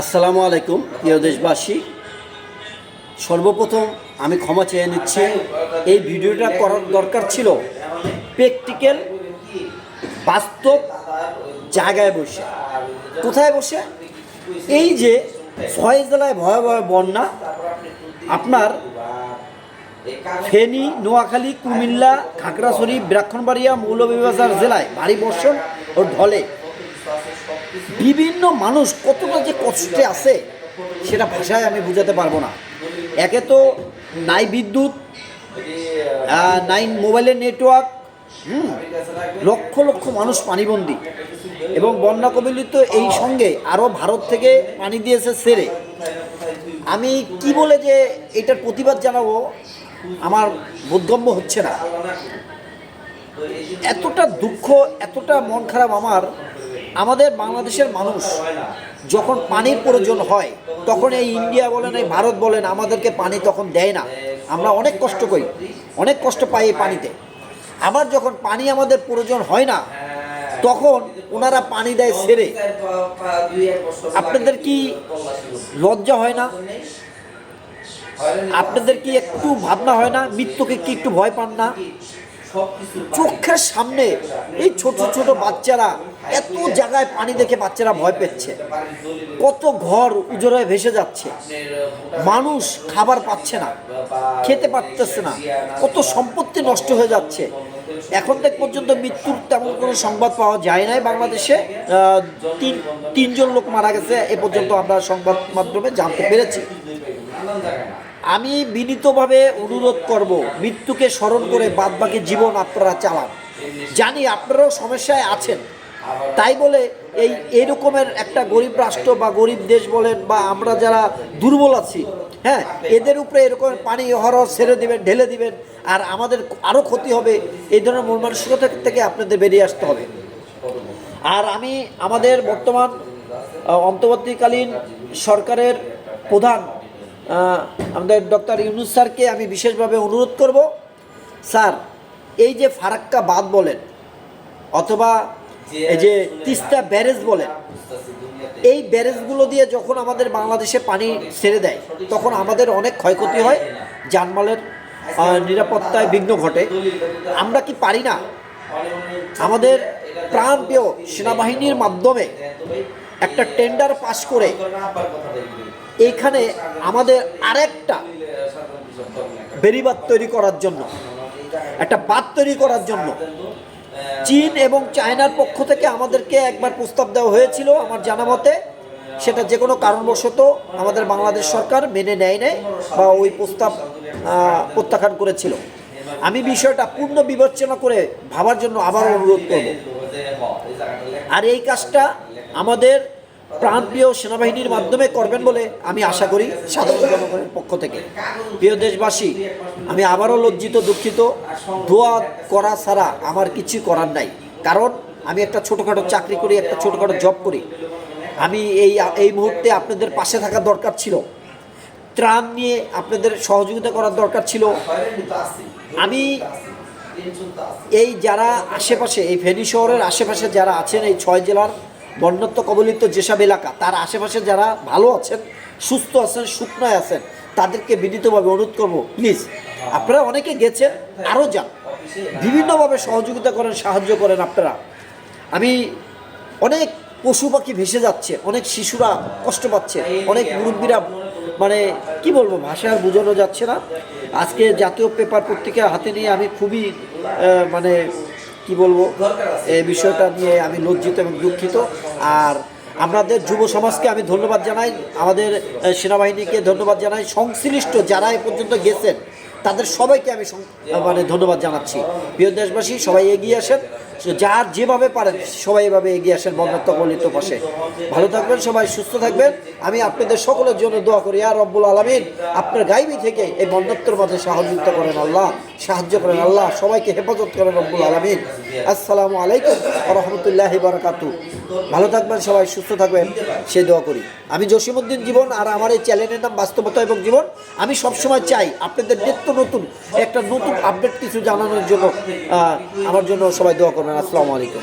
আসসালামু আলাইকুম, প্রিয় দেশবাসী। সর্বপ্রথম আমি ক্ষমা চেয়ে নিচ্ছি, এই ভিডিওটা করার দরকার ছিল প্র্যাকটিক্যাল, বাস্তব জায়গায় বসে। কোথায় বসে? এই যে ছয় জেলায় ভয়াবহ বন্যা, আপনার ফেনী, নোয়াখালী, কুমিল্লা, খাগড়াছড়ি ব্রাক্ষণবাড়িয়া মৌলভীবাজার জেলায় ভারী বর্ষণ ও ঢলে। বিভিন্ন মানুষ কতটা যে কষ্টে আছে, সেটা ভাষায় আমি বোঝাতে পারব না। একে তো নাই বিদ্যুৎ নাই মোবাইলের নেটওয়ার্ক হুম, লক্ষ লক্ষ মানুষ পানিবন্দী। এবং বন্যা কবলিত এই সঙ্গে আরও ভারত থেকে পানি দিয়েছে সেরে। আমি কি বলে যে এটার প্রতিবাদ জানাব, আমার বোধগম্য হচ্ছে না। এতটা দুঃখ, এতটা মন খারাপ আমার আমাদের বাংলাদেশের মানুষ যখন পানির প্রয়োজন হয়, তখন এই ইন্ডিয়া বলেন, এই ভারত বলেন, আমাদেরকে পানি তখন দেয় না। আমরা অনেক কষ্ট করি, অনেক কষ্ট পাই এই পানিতে। আবার যখন পানি আমাদের প্রয়োজন হয় না, তখন ওনারা পানি দেয় সেরে। আপনাদের কি লজ্জা হয় না? আপনাদের কি একটু ভাবনা হয় না? মৃত্যুকে কি একটু ভয় পান না? চোখের সামনে এই ছোট ছোট বাচ্চারা এত জায়গায় পানি দেখে বাচ্চারা ভয় পেচ্ছে। কত ঘর উজড়ে ভেসে যাচ্ছে। মানুষ খাবার পাচ্ছে না, খেতে পারতেছে না। কত সম্পত্তি নষ্ট হয়ে যাচ্ছে। এখন থেকে পর্যন্ত মৃত্যুর তেমন কোনো সংবাদ পাওয়া যায় নাই বাংলাদেশে। তিন, তিনজন লোক মারা গেছে, এ পর্যন্ত আমরা সংবাদ মাধ্যমে জানতে পেরেছি। আমি বিনীতভাবে অনুরোধ করব, মৃত্যুকে স্মরণ করে বাদবাকি জীবন আপনারা চালান। জানি আপনারাও সমস্যায় আছেন। তাই বলে এই এরকমের একটা গরিব রাষ্ট্র বা গরিব দেশ বলেন বা আমরা যারা দুর্বল আছি হ্যাঁ এদের উপরে এরকম পানি হর ছেড়ে দিবেন, ঢেলে দিবেন, আর আমাদের আরও ক্ষতি হবে, এই ধরনের মন মানসিকতা থেকে আপনাদের বেরিয়ে আসতে হবে। আর আমি আমাদের বর্তমান অন্তর্বর্তীকালীন সরকারের প্রধান আমাদের ডক্টর ইউনুস স্যারকে আমি বিশেষভাবে অনুরোধ করব স্যার এই যে ফারাক্কা বাঁধ বলেন অথবা এই যে তিস্তা ব্যারেজ বলেন এই ব্যারেজগুলো দিয়ে যখন আমাদের বাংলাদেশে পানি ছেড়ে দেয় তখন আমাদের অনেক ক্ষয়ক্ষতি হয় জানমালের নিরাপত্তায় বিঘ্ন ঘটে। আমরা কি পারি না? আমাদের প্রাণপ্রিয় সেনাবাহিনীর মাধ্যমে একটা টেন্ডার পাস করে এইখানে আমাদের আরেকটা বেরিবাদ তৈরি করার জন্য, একটা বাদ তৈরি করার জন্য চীন এবং চায়নার পক্ষ থেকে আমাদেরকে একবার প্রস্তাব দেওয়া হয়েছিল আমার জানা মতে। সেটা যে কোনো কারণবশত আমাদের বাংলাদেশ সরকার মেনে নেয় নাই বা ওই প্রস্তাব প্রত্যাখ্যান করেছিল। আমি বিষয়টা পূর্ণ বিবেচনা করে ভাবার জন্য আবার অনুরোধ করব। আর এই কাজটা আমাদের প্রাণপ্রিয় সেনাবাহিনীর মাধ্যমে করবেন বলে আমি আশা করি সাধারণ জনগণের পক্ষ থেকে। প্রিয় দেশবাসী, আমি আবারও লজ্জিত, দুঃখিত। দোয়া করা ছাড়া আমার কিছু করার নাই। কারণ আমি একটা ছোটোখাটো চাকরি করি, একটা ছোটোখাটো জব করি। আমি এই এই মুহূর্তে আপনাদের পাশে থাকা দরকার ছিল। ত্রাণ নিয়ে আপনাদের সহযোগিতা করার দরকার ছিল। আমি এই যারা আশেপাশে, এই ফেনী শহরের আশেপাশে যারা আছেন, এই ছয় জেলার বন্যত্ব কবলিত যেসব এলাকা, তার আশেপাশে যারা ভালো আছেন, সুস্থ আছেন, শুকনায় আছেন, তাদেরকে বিনীতভাবে অনুরোধ করব, প্লিজ, আপনারা অনেকে গেছেন আরও যান। বিভিন্নভাবে সহযোগিতা করেন, সাহায্য করেন আপনারা। আমি অনেক পশু পাখি ভেসে যাচ্ছে, অনেক শিশুরা কষ্ট পাচ্ছে, অনেক মুরব্বীরা মানে কি বলব, ভাষা আর বোঝানো যাচ্ছে না। আজকে জাতীয় পেপার পত্রিকা হাতে নিয়ে আমি খুবই মানে কি বলব, এই বিষয়টা নিয়ে আমি লজ্জিত এবং দুঃখিত। আর আমাদের যুব সমাজকে আমি ধন্যবাদ জানাই, আমাদের সেনাবাহিনীকে ধন্যবাদ জানাই। সংশ্লিষ্ট যারা এ পর্যন্ত গেছেন, তাদের সবাইকে আমি মানে ধন্যবাদ জানাচ্ছি। প্রিয় দেশবাসী, সবাই এগিয়ে আসেন। যার যেভাবে পারেন, সবাই এভাবে এগিয়ে আসেন বন্ধত্ব গলিত পাশে। ভালো থাকবেন, সবাই সুস্থ থাকবেন। আমি আপনাদের সকলের জন্য দোয়া করি আর রব্বুল আলমিন, আপনার গাইবি থেকে এই বন্ধত্বর মাঝে সহযোগিতা করেন আল্লাহ, সাহায্য করেন আল্লাহ, সবাইকে হেফাজত করেন রব্বুল আলমিন। আসসালামু আলাইকুম রহমতুল্লাহ বারকাতু ভালো থাকবেন, সবাই সুস্থ থাকবেন, সে দোয়া করি। আমি জসিমুদ্দিন জীবন, আর আমার এই চ্যানেলের নাম বাস্তবতা এবং জীবন। আমি সবসময় চাই আপনাদের নিত্য নতুন, একটা নতুন আপডেট কিছু জানানোর জন্য আমার জন্য সবাই দোয়া করবেন। আসসালামু আলাইকুম।